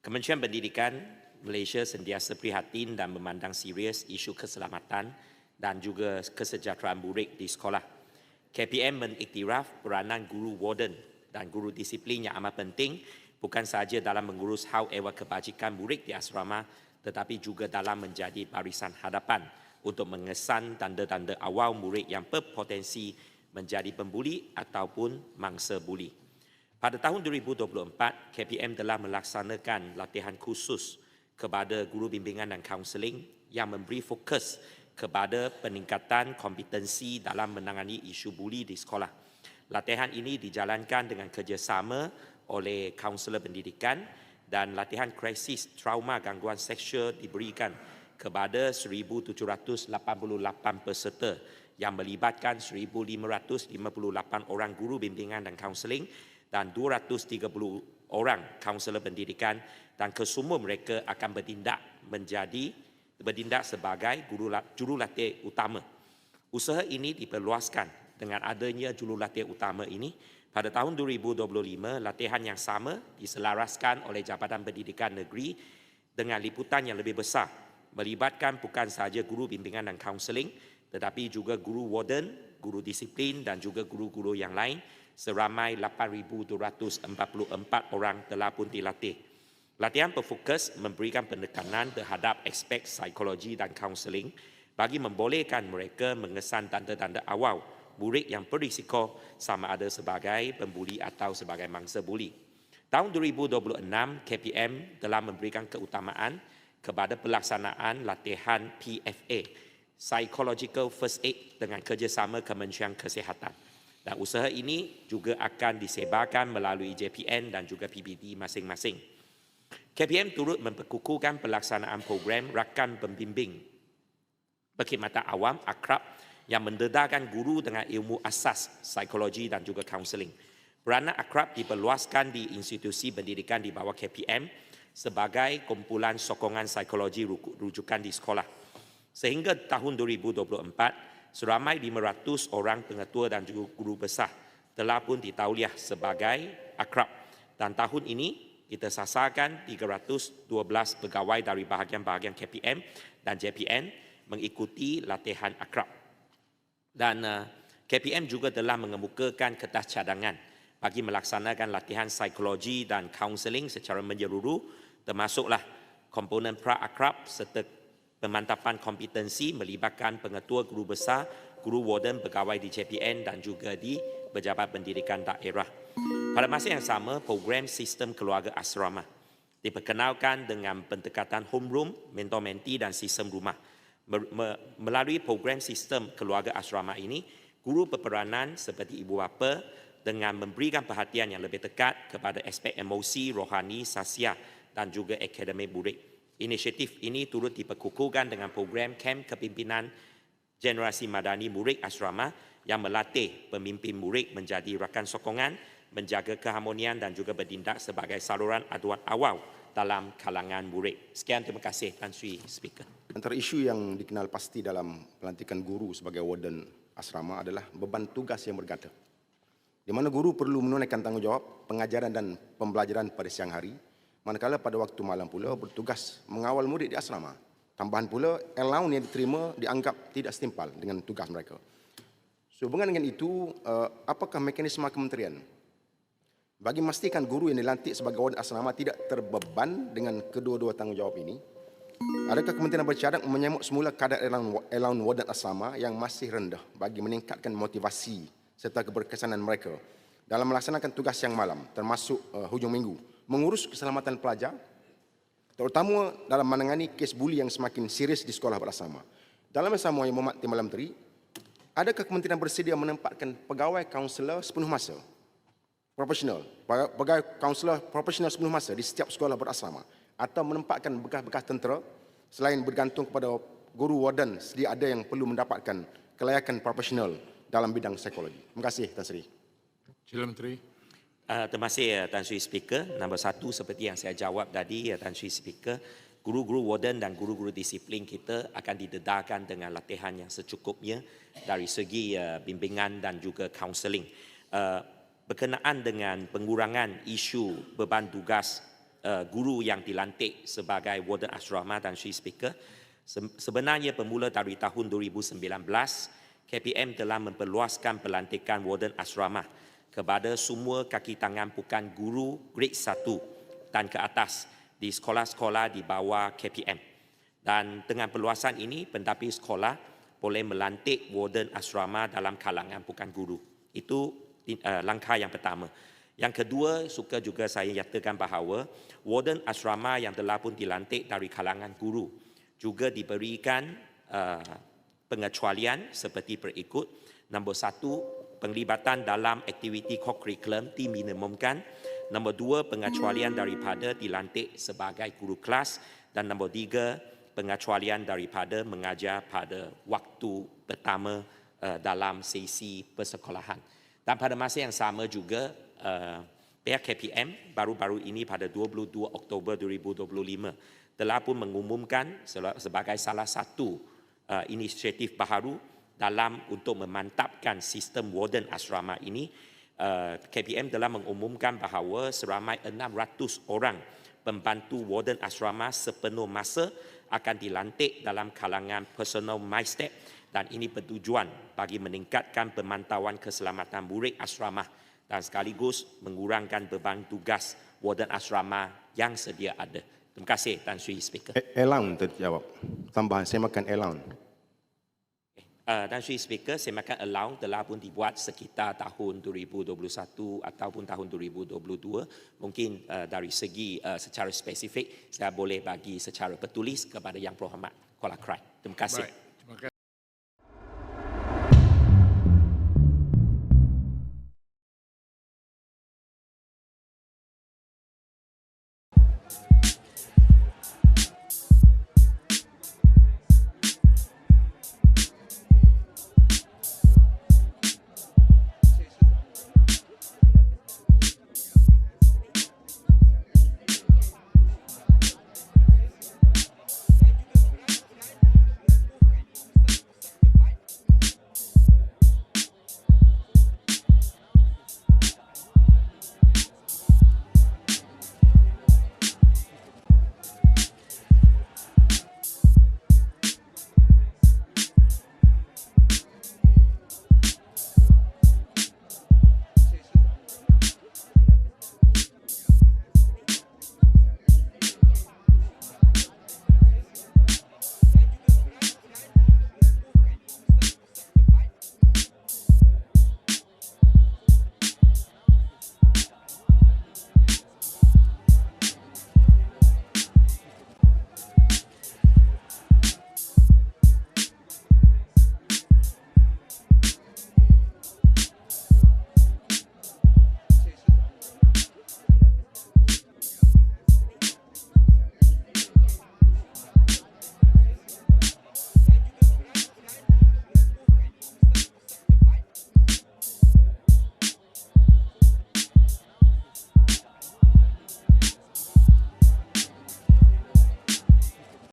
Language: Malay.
Kementerian Pendidikan Malaysia sentiasa prihatin dan memandang serius isu keselamatan dan juga kesejahteraan murid di sekolah. KPM mengiktiraf peranan guru warden dan guru disiplin yang amat penting bukan sahaja dalam mengurus hal ehwal kebajikan murid di asrama tetapi juga dalam menjadi barisan hadapan untuk mengesan tanda-tanda awal murid yang berpotensi menjadi pembuli ataupun mangsa buli. Pada tahun 2024, KPM telah melaksanakan latihan khusus kepada guru bimbingan dan kaunseling yang memberi fokus kepada peningkatan kompetensi dalam menangani isu buli di sekolah. Latihan ini dijalankan dengan kerjasama oleh kaunselor pendidikan dan latihan krisis trauma gangguan seksual diberikan kepada 1,788 peserta yang melibatkan 1,558 orang guru bimbingan dan kaunseling dan 230 orang kaunselor pendidikan dan kesemua mereka akan bertindak menjadi bertindak sebagai guru jurulatih utama. Usaha ini diperluaskan dengan adanya jurulatih utama ini pada tahun 2025 latihan yang sama diselaraskan oleh Jabatan Pendidikan Negeri dengan liputan yang lebih besar melibatkan bukan sahaja guru bimbingan dan kaunseling tetapi juga guru warden, guru disiplin dan juga guru-guru yang lain seramai 8,244 orang telah pun dilatih. Latihan berfokus memberikan penekanan terhadap aspek psikologi dan kaunseling bagi membolehkan mereka mengesan tanda-tanda awal murid yang berisiko sama ada sebagai pembuli atau sebagai mangsa buli. Tahun 2026, KPM telah memberikan keutamaan kepada pelaksanaan latihan PFA, Psychological First Aid dengan kerjasama Kementerian Kesihatan. Dan usaha ini juga akan disebarkan melalui JPN dan juga PBD masing-masing. KPM turut memperkukuhkan pelaksanaan program rakan pembimbing perkhidmatan awam akrab yang mendedarkan guru dengan ilmu asas psikologi dan juga kaunseling. Peranan akrab diperluaskan di institusi pendidikan di bawah KPM sebagai kumpulan sokongan psikologi rujukan di sekolah. Sehingga tahun 2024, seramai 500 orang pengetua dan juga guru besar telah pun ditauliah sebagai akrab. Dan tahun ini kita sasarkan 312 pegawai dari bahagian-bahagian KPM dan JPN mengikuti latihan akrab. Dan uh, KPM juga telah mengemukakan kertas cadangan bagi melaksanakan latihan psikologi dan kaunseling secara menyeluruh termasuklah komponen pra-akrab serta pemantapan kompetensi melibatkan pengetua guru besar, guru warden pegawai di JPN dan juga di Pejabat Pendidikan Daerah. Pada masa yang sama, program sistem keluarga asrama diperkenalkan dengan pendekatan homeroom, mentor-menti dan sistem rumah. Melalui program sistem keluarga asrama ini, guru berperanan seperti ibu bapa dengan memberikan perhatian yang lebih dekat kepada aspek emosi, rohani, sasiah dan juga akademik murid. Inisiatif ini turut diperkukuhkan dengan program Kem Kepimpinan Generasi Madani Murid Asrama yang melatih pemimpin murid menjadi rakan sokongan, menjaga keharmonian dan juga bertindak sebagai saluran aduan awal dalam kalangan murid. Sekian terima kasih Tan Sri Speaker. Antara isu yang dikenal pasti dalam pelantikan guru sebagai warden asrama adalah beban tugas yang bergata. Di mana guru perlu menunaikan tanggungjawab pengajaran dan pembelajaran pada siang hari manakala pada waktu malam pula bertugas mengawal murid di asrama. Tambahan pula, allowance yang diterima dianggap tidak setimpal dengan tugas mereka. Sehubungan dengan itu, uh, apakah mekanisme kementerian bagi memastikan guru yang dilantik sebagai warden asrama tidak terbeban dengan kedua-dua tanggungjawab ini? Adakah kementerian bercadang menyambut semula kadar allowance warden asrama yang masih rendah bagi meningkatkan motivasi serta keberkesanan mereka dalam melaksanakan tugas yang malam termasuk uh, hujung minggu mengurus keselamatan pelajar terutama dalam menangani kes buli yang semakin serius di sekolah berasrama. Dalam masa yang memakti malam teri, adakah kementerian bersedia menempatkan pegawai kaunselor sepenuh masa profesional, pegawai kaunselor profesional sepenuh masa di setiap sekolah berasrama atau menempatkan bekas-bekas tentera selain bergantung kepada guru warden sedia ada yang perlu mendapatkan kelayakan profesional dalam bidang psikologi. Terima kasih Tan Sri. Sila Menteri. Uh, terima kasih uh, Tan Sri Speaker. Nombor satu seperti yang saya jawab tadi uh, Tan Sri Speaker, guru-guru warden dan guru-guru disiplin kita akan didedarkan dengan latihan yang secukupnya dari segi uh, bimbingan dan juga kaunseling. Uh, berkenaan dengan pengurangan isu beban tugas uh, guru yang dilantik sebagai warden asrama dan Sri Speaker, se- sebenarnya bermula dari tahun 2019, KPM telah memperluaskan pelantikan warden asrama kepada semua kaki tangan bukan guru grade 1 dan ke atas di sekolah-sekolah di bawah KPM. Dan dengan perluasan ini, pentadbir sekolah boleh melantik warden asrama dalam kalangan bukan guru. Itu uh, langkah yang pertama. Yang kedua, suka juga saya nyatakan bahawa warden asrama yang telah pun dilantik dari kalangan guru juga diberikan uh, pengecualian seperti berikut. Nombor satu, penglibatan dalam aktiviti co-curriculum diminimumkan. Nombor dua, pengecualian daripada dilantik sebagai guru kelas. Dan nombor tiga, pengecualian daripada mengajar pada waktu pertama uh, dalam sesi persekolahan. Dan pada masa yang sama juga, uh, pihak KPM baru-baru ini pada 22 Oktober 2025 telah pun mengumumkan sebagai salah satu uh, inisiatif baharu dalam untuk memantapkan sistem warden asrama ini. Uh, KPM telah mengumumkan bahawa seramai 600 orang pembantu warden asrama sepenuh masa akan dilantik dalam kalangan personal MyStep dan ini bertujuan bagi meningkatkan pemantauan keselamatan murid asrama dan sekaligus mengurangkan beban tugas warden asrama yang sedia ada. Terima kasih Tan Sri Speaker. Eh, Allowance terjawab. Tambahan, saya makan allowance. Uh, Tan Sri Speaker, semakan allowance telah pun dibuat sekitar tahun 2021 ataupun tahun 2022. Mungkin uh, dari segi uh, secara spesifik, saya boleh bagi secara bertulis kepada Yang Berhormat Kuala Krai. Terima kasih. Baik.